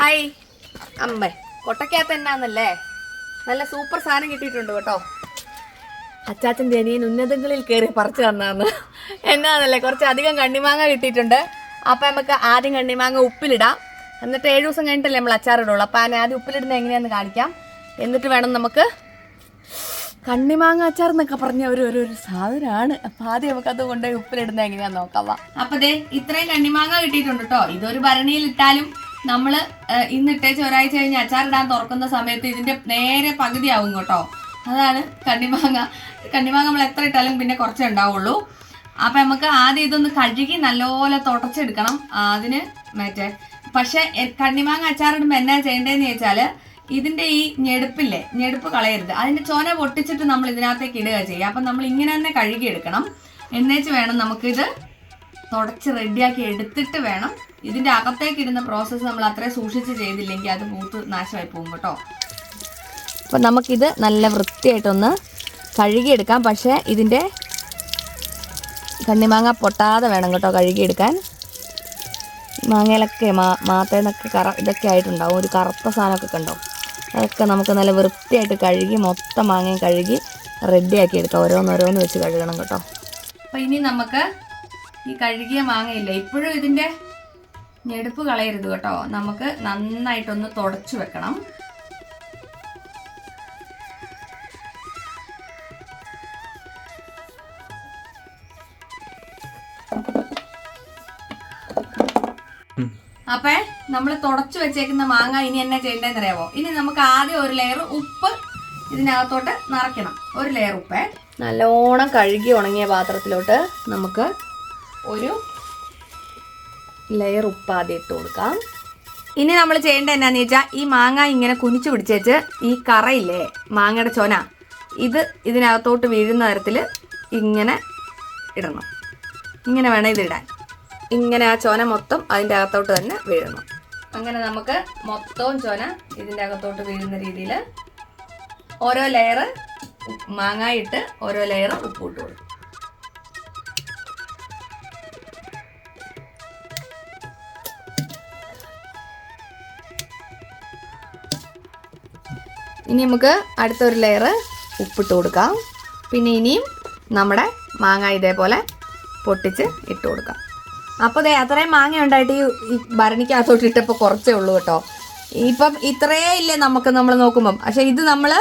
Hi. അമ്മേ കൊട്ടക്കകത്ത് എന്നാന്നല്ലേ? നല്ല super സാധനം കിട്ടിയിട്ടുണ്ട് കേട്ടോ. അച്ചാച്ചന്റെ അനിയൻ ഉന്നതങ്ങളിൽ കയറി പറിച്ചു തന്നാന്ന്. എന്നാന്നല്ലേ കുറച്ച് അധികം കണ്ണിമാങ്ങ കിട്ടിയിട്ടുണ്ട്. അപ്പം നമുക്ക് ആദ്യം കണ്ണിമാങ്ങ ഉപ്പിലിടാം. എന്നിട്ട് ഏഴ് ദിവസം കഴിഞ്ഞിട്ടല്ലേ നമ്മൾ അച്ചാറിടുള്ളൂ അപ്പം അതിനെ ആദ്യം ഉപ്പിലിടുന്ന എങ്ങനെയാണെന്ന് കാണിക്കാം. എന്നിട്ട് വേണം നമുക്ക് കണ്ണിമാങ്ങ അച്ചാർ എന്നൊക്കെ പറഞ്ഞ ഒരു ഒരു ഒരു സാധനമാണ്. അപ്പൊ ആദ്യം നമുക്ക് അത് കൊണ്ടുപോയി ഉപ്പിലിടുന്ന എങ്ങനെയാന്ന് നോക്കാം. അപ്പൊ ഇത്രയും കണ്ണിമാങ്ങ കിട്ടിയിട്ടുണ്ട് കേട്ടോ. ഇതൊരു ഭരണിയിൽ ഇട്ടാലും നമ്മൾ ഏഹ്, ഇന്ന് ഇട്ടേച്ച് ഒരാഴ്ച കഴിഞ്ഞ് അച്ചാറിടാൻ തുറക്കുന്ന സമയത്ത് ഇതിന്റെ നേരെ പകുതിയാവും കേട്ടോ. അതാണ് കണ്ണിമാങ്ങ. കണ്ണിമാങ്ങ നമ്മൾ എത്ര ഇട്ടാലും പിന്നെ കുറച്ചേ ഉണ്ടാവുള്ളൂ. അപ്പൊ നമുക്ക് ആദ്യം ഇതൊന്ന് കഴുകി നല്ലപോലെ തുടച്ചെടുക്കണം. അതിന് മറ്റേ പക്ഷെ കണ്ണിമാങ്ങ അച്ചാറിടുമ്പോ എന്നാ ചെയ്യേണ്ടതെന്ന് ചോദിച്ചാൽ ഇതിന്റെ ഈ ഞെടുപ്പില്ലേ ഞെടുപ്പ് കളയരുത്. അതിന്റെ ചോന പൊട്ടിച്ചിട്ട് നമ്മൾ ഇതിനകത്തേക്ക് ഇടുക ചെയ്യുക അപ്പം നമ്മൾ ഇങ്ങനെ തന്നെ കഴുകിയെടുക്കണം. എന്നേച്ച് വേണം നമുക്കിത് തുടച്ച് റെഡിയാക്കി എടുത്തിട്ട് വേണം ഇതിന്റെ അകത്തേക്ക് ഇടുന്ന പ്രോസസ്സ് നമ്മൾ അത്രയും സൂക്ഷിച്ച് ചെയ്തില്ലെങ്കിൽ അത് മൂത്ത് നാശമായി പോകും കേട്ടോ. അപ്പം നമുക്കിത് നല്ല വൃത്തിയായിട്ടൊന്ന് കഴുകിയെടുക്കാം. പക്ഷേ ഇതിന്റെ കണ്ണിമാങ്ങ പൊട്ടാതെ വേണം കേട്ടോ കഴുകിയെടുക്കാൻ. മാങ്ങയിലൊക്കെ മാ മാത്തേന്നൊക്കെ കറ ഇതൊക്കെ ആയിട്ടുണ്ടാവും. ഒരു കറുത്ത സാധനമൊക്കെ കണ്ടോ? അതൊക്കെ നമുക്ക് നല്ല വൃത്തിയായിട്ട് കഴുകി മൊത്തം മാങ്ങയും കഴുകി റെഡിയാക്കി എടുക്കാം. ഓരോന്നോരോന്ന് വെച്ച് കഴുകണം കേട്ടോ. അപ്പോൾ ഇനി നമുക്ക് ഈ കഴുകിയ മാങ്ങയില്ലേ ഇപ്പോഴും ഇതിന്റെ ഞെടുപ്പ് കളയരുത് കേട്ടോ. നമുക്ക് നന്നായിട്ടൊന്ന് തുടച്ചു വെക്കണം. അപ്പേ നമ്മൾ തുടച്ചു വെച്ചേക്കുന്ന മാങ്ങ ഇനി എന്നാ ചെയ്യേണ്ടതെന്ന് അറിയാവോ ഇനി നമുക്ക് ആദ്യം ഒരു ലെയർ ഉപ്പ് ഇതിനകത്തോട്ട് നിറയ്ക്കണം. ഒരു ലെയർ ഉപ്പേ. നല്ലോണം കഴുകി ഉണങ്ങിയ പാത്രത്തിലോട്ട് നമുക്ക് ഒരു ലെയർ ഉപ്പ് ആദ്യം ഇട്ട് കൊടുക്കാം. ഇനി നമ്മൾ ചെയ്യേണ്ടത് എന്നാന്ന് വെച്ചാൽ ഈ മാങ്ങ ഇങ്ങനെ കുനിച്ചു പിടിച്ചേച്ച് ഈ കറയില്ലേ മാങ്ങയുടെ ചൊന ഇത് ഇതിനകത്തോട്ട് വീഴുന്ന തരത്തിൽ ഇങ്ങനെ ഇടണം. ഇങ്ങനെ വേണം ഇതിടാൻ. ഇങ്ങനെ ആ ചോന മൊത്തം അതിന്റെ അകത്തോട്ട് തന്നെ വീഴണം. അങ്ങനെ നമുക്ക് മൊത്തവും ചോന ഇതിന്റെ അകത്തോട്ട് വീഴുന്ന രീതിയിൽ ഓരോ ലെയർ മാങ്ങായിട്ട് ഓരോ ലെയർ ഉപ്പ് ഇട്ട് കൊടുക്കും. ഇനി നമുക്ക് അടുത്തൊരു ലെയർ ഉപ്പിട്ട് കൊടുക്കാം. പിന്നെ ഇനിയും നമ്മുടെ മാങ്ങ ഇതേപോലെ പൊട്ടിച്ച് ഇട്ട് കൊടുക്കാം. അപ്പോൾ ദേ അത്രയും മാങ്ങ ഉണ്ടായിട്ട് ഈ ഭരണിക്കകത്തോട്ട് ഇട്ടപ്പോൾ കുറച്ചേ ഉള്ളൂ കേട്ടോ. ഇപ്പം ഇത്രയേ ഇല്ലേ നമുക്ക് നമ്മൾ നോക്കുമ്പം. പക്ഷേ ഇത് നമ്മൾ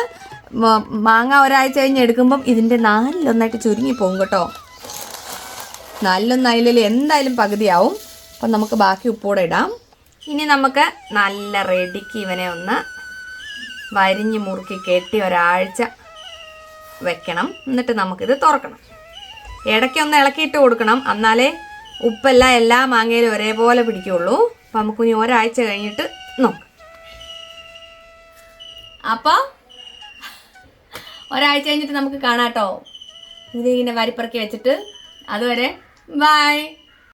മാങ്ങ ഒരാഴ്ച കഴിഞ്ഞ് എടുക്കുമ്പം ഇതിന്റെ നാലിലൊന്നായിട്ട് ചുരുങ്ങി പോകും കേട്ടോ. നാലിലൊന്നായാലും എന്തായാലും പകുതിയാവും. അപ്പം നമുക്ക് ബാക്കി ഉപ്പൂടെ ഇടാം. ഇനി നമുക്ക് നല്ല റെഡിക്ക് ഇവനെ ഒന്ന് വരിഞ്ഞ് മുറുക്കി കെട്ടി ഒരാഴ്ച വെക്കണം. എന്നിട്ട് നമുക്കിത് തുറക്കണം. ഇടയ്ക്കൊന്ന് ഇളക്കിയിട്ട് കൊടുക്കണം. എന്നാലേ ഉപ്പെല്ലാം എല്ലാ മാങ്ങയിലും ഒരേപോലെ പിടിക്കുള്ളൂ. അപ്പം നമുക്ക് ഇനി ഒരാഴ്ച കഴിഞ്ഞിട്ട് നോക്കാം. അപ്പോൾ ഒരാഴ്ച കഴിഞ്ഞിട്ട് നമുക്ക് കാണാട്ടോ. ഇതിങ്ങനെ വരിപ്പറക്കി വെച്ചിട്ട്. അതുവരെ ബൈ.